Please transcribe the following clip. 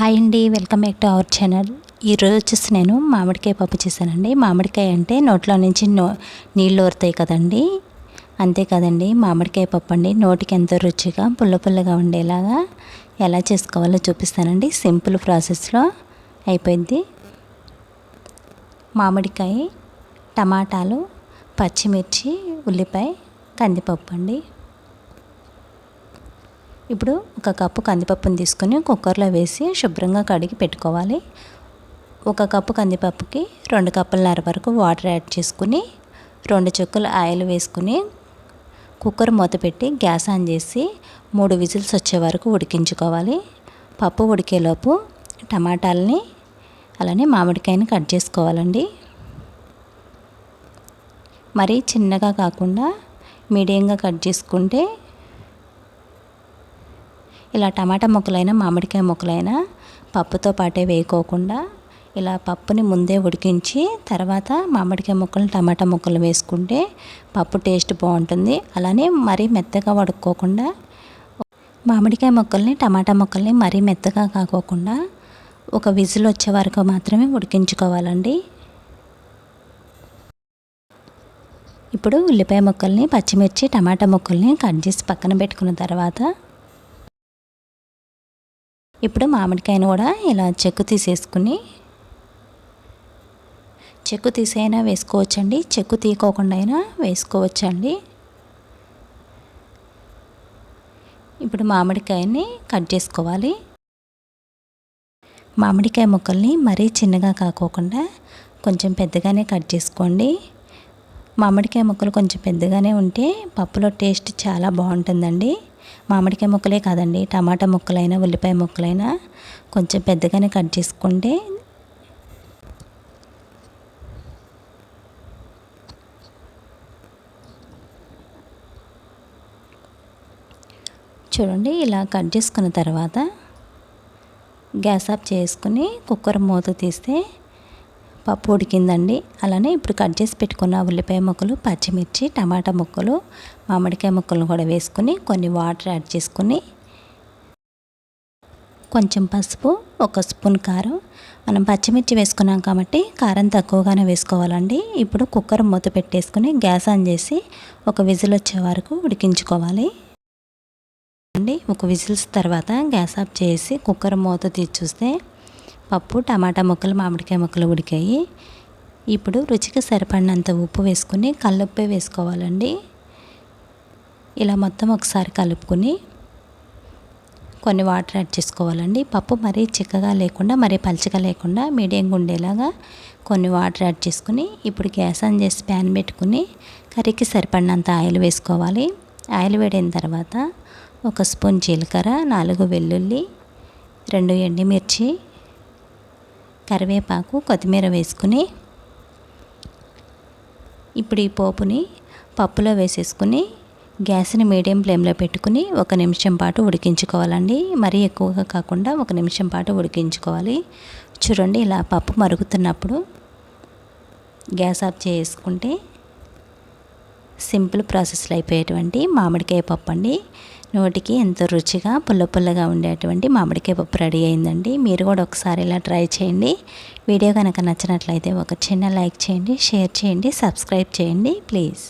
Hi అండి welcome back to our channel. ఈరోజు వచ్చేసి నేను మామిడికాయ పప్పు చేశానండి. మామిడికాయ అంటే నోట్లో నుంచి నో నీళ్ళు ఊరుతాయి కదండి. అంతే కదండి మామిడికాయ పప్పు అండి. నోటికి ఎంతో రుచిగా పుల్ల పుల్లగా ఉండేలాగా ఎలా చేసుకోవాలో చూపిస్తానండి. సింపుల్ ప్రాసెస్లో అయిపోయింది. మామిడికాయ టమాటాలు పచ్చిమిర్చి ఉల్లిపాయ కందిపప్పు అండి. ఇప్పుడు ఒక కప్పు కందిపప్పుని తీసుకొని కుక్కర్లో వేసి శుభ్రంగా కడిగి పెట్టుకోవాలి. ఒక కప్పు కందిపప్పుకి రెండు కప్పులన్నర వరకు వాటర్ యాడ్ చేసుకుని రెండు చుక్కలు ఆయిల్ వేసుకుని కుక్కర్ మూత పెట్టి గ్యాస్ ఆన్ చేసి మూడు విజిల్స్ వచ్చే వరకు ఉడికించుకోవాలి. పప్పు ఉడికేలోపు టమాటాలని అలానే మామిడికాయని కట్ చేసుకోవాలండి. మరీ చిన్నగా కాకుండా మీడియంగా కట్ చేసుకుంటే ఇలా టమాటా ముక్కలైనా మామిడికాయ ముక్కలైనా పప్పుతో పాటే వేయకోకుండా ఇలా పప్పుని ముందే ఉడికించి తర్వాత మామిడికాయ ముక్కలు టమాటా ముక్కలు వేసుకుంటే పప్పు టేస్ట్ బాగుంటుంది. అలానే మరీ మెత్తగా ఉడుక్కోకుండా మామిడికాయ ముక్కల్ని టమాటా ముక్కల్ని మరీ మెత్తగా కాకోకుండా ఒక విజిల్ వచ్చే వరకు మాత్రమే ఉడికించుకోవాలండి. ఇప్పుడు ఉల్లిపాయ ముక్కల్ని పచ్చిమిర్చి టమాటా ముక్కల్ని కట్ చేసి పక్కన పెట్టుకున్న తర్వాత ఇప్పుడు మామిడికాయను కూడా ఇలా చెక్కు తీసేసుకుని చెక్కు తీసైనా వేసుకోవచ్చండి. చెక్కు తీయకోకుండా అయినా వేసుకోవచ్చండి. ఇప్పుడు మామిడికాయని కట్ చేసుకోవాలి. మామిడికాయ ముక్కల్ని మరీ చిన్నగా కాకోకుండా కొంచెం పెద్దగానే కట్ చేసుకోండి. మామిడికాయ ముక్కలు కొంచెం పెద్దగానే ఉంటే పప్పులో టేస్ట్ చాలా బాగుంటుందండి. మామిడికాయ ముక్కలే కాదండి టమాటా ముక్కలైనా ఉల్లిపాయ ముక్కలైనా కొంచెం పెద్దగానే కట్ చేసుకుంటే చూడండి ఇలా కట్ చేసుకున్న తర్వాత గ్యాస్ ఆఫ్ చేసుకుని కుక్కర్ మూత తీస్తే పప్పు ఉడికిందండి. అలానే ఇప్పుడు కట్ చేసి పెట్టుకున్న ఉల్లిపాయ ముక్కలు పచ్చిమిర్చి టమాటా ముక్కలు మామిడికాయ ముక్కలను కూడా వేసుకుని కొన్ని వాటర్ యాడ్ చేసుకుని కొంచెం పసుపు ఒక స్పూన్ కారం. మనం పచ్చిమిర్చి వేసుకున్నాం కాబట్టి కారం తక్కువగానే వేసుకోవాలండి. ఇప్పుడు కుక్కర్ మూత పెట్టేసుకుని గ్యాస్ ఆన్ చేసి ఒక విజిల్ వచ్చే వరకు ఉడికించుకోవాలి. అండి ఒక విజిల్స్ తర్వాత గ్యాస్ ఆఫ్ చేసి కుక్కర్ మూత తీసి చూస్తే పప్పు టమాటా ముక్కలు మామిడికాయ ముక్కలు ఉడికాయి. ఇప్పుడు రుచికి సరిపడినంత ఉప్పు వేసుకుని కల్లుప్పే వేసుకోవాలండి. ఇలా మొత్తం ఒకసారి కలుపుకొని కొన్ని వాటర్ యాడ్ చేసుకోవాలండి. పప్పు మరీ చిక్కగా లేకుండా మరీ పలచగా లేకుండా మీడియంగా ఉండేలాగా కొన్ని వాటర్ యాడ్ చేసుకుని ఇప్పుడు గ్యాస్ ఆన్ చేసి ప్యాన్ పెట్టుకుని కర్రీకి సరిపడినంత ఆయిల్ వేసుకోవాలి. ఆయిల్ వేడిన తర్వాత ఒక స్పూన్ జీలకర్ర నాలుగు వెల్లుల్లి రెండు ఎండుమిర్చి కరివేపాకు కొత్తిమీర వేసుకుని ఇప్పుడు ఈ పోపుని పప్పులో వేసేసుకుని గ్యాస్ని మీడియం ఫ్లేమ్లో పెట్టుకుని ఒక నిమిషం పాటు ఉడికించుకోవాలండి. మరీ ఎక్కువగా కాకుండా ఒక నిమిషం పాటు ఉడికించుకోవాలి. చూడండి ఇలా పప్పు మరుగుతున్నప్పుడు గ్యాస్ ఆఫ్ చేసుకుంటే సింపుల్ ప్రాసెస్లో అయిపోయేటువంటి మామిడికాయ పప్పు అండి నోటికి ఎంతో రుచిగా పుల్ల పుల్లగా ఉండేటువంటి మామిడికాయ పప్పు రెడీ అయిందండి. మీరు కూడా ఒకసారి ఇలా ట్రై చేయండి. వీడియో కనుక నచ్చినట్లయితే ఒక చిన్న లైక్ చేయండి షేర్ చేయండి సబ్స్క్రైబ్ చేయండి ప్లీజ్.